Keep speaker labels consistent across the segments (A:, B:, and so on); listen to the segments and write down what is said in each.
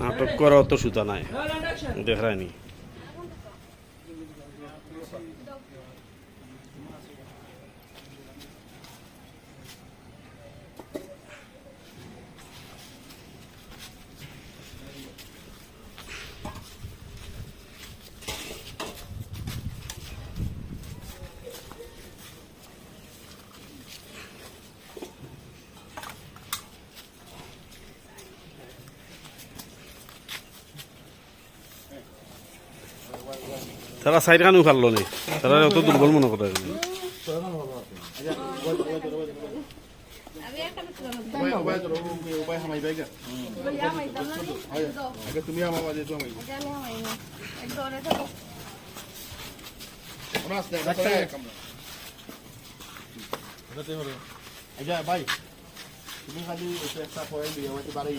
A: নাটক করা অত সুতা নাই। দেখায়নি তারা সাইড খানও পারল নি তারা অত দুর্বল মনে করে
B: আমি এখানে ছিলাম
C: উপায় উপায় ধরো উপায় হামাই বাইগা
B: বলি আমি তাহলে দাও
C: আগে তুমি আমার মাঝে তো হামাই
B: জানি আমি একদম অনেক দাও
C: ওনা আসতে আসতে কামরা এটাতে হলো আচ্ছা ভাই তুমি খালি একটু একটা কয়েল দিয়ে আমাকে বাড়াই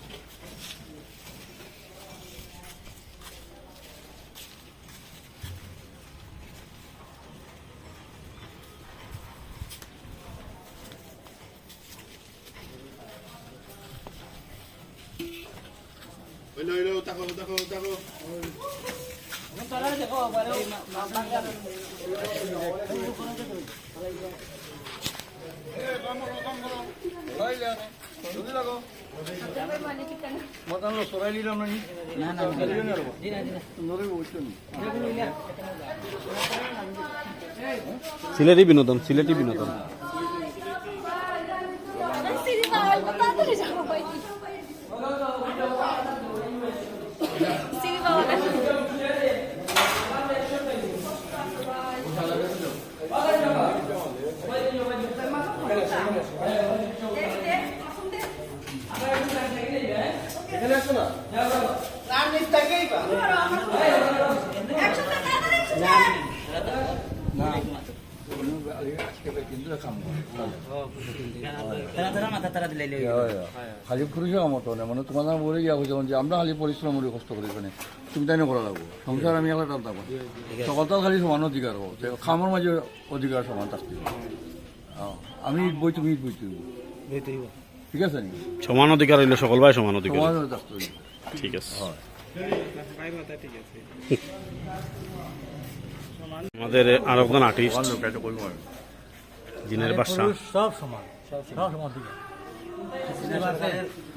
D: তাদের
C: হইল হইল তাকো তাকো তাকো
B: মানে কি কেন
A: সিলেটি বিনোদন সিলেটি বিনোদন
B: সিরি পাওয়াল তাড়াতাড়ি যাব ভাই
D: আসো না
B: একসাথে তাড়াতাড়ি একসাথে
E: খালি পুরুষে মতো না মানে তোমার বলে গিয়া হয়েছে যে আমরা খালি পরিশ্রম করি কষ্ট করি এখানে তুমি তাই করা লাগবো সংসার আমি একটা টানতে পারি সকলটাও খালি সমান অধিকার হব খামর মাঝে অধিকার সমান থাকতে। আমি ইট বই তুমি ইট বই ঠিক আছে
A: সমান অধিকার হইলে সকল ভাই সমান অধিকার। ঠিক আছে আমাদের আর একজন আর্টিস্ট দিনের বাসা।
E: সব সমান সব সমান।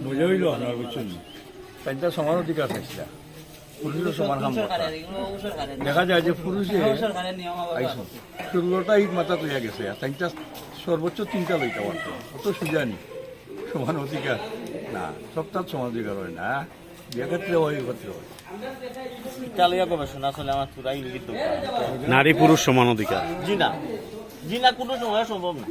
E: মজা হইল আমার বুঝছেন তাইটা সমান অধিকার পুরুষের সমান কাম দেখা যায় যে পুরুষে আইসো ষোলোটা ইট মাথা তৈয়া গেছে আর তাইটা সর্বোচ্চ তিনটা লইতে পারতো। অত সুজা নি সমান অধিকার। না সবটার সমান অধিকার হয় না। হয় হয়।
A: নারী পুরুষ সমান অধিকার।
F: জি না। জি না কোনো সময় সম্ভব না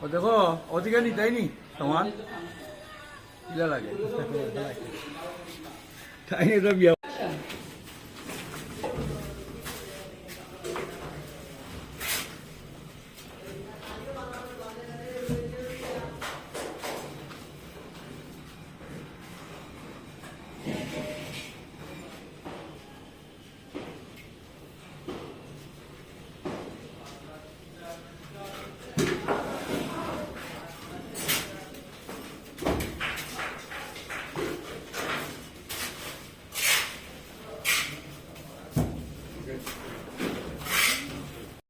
E: ও দেখো অধিকার নি তাই নি তোমার লাগে তাই নি তো বিয়া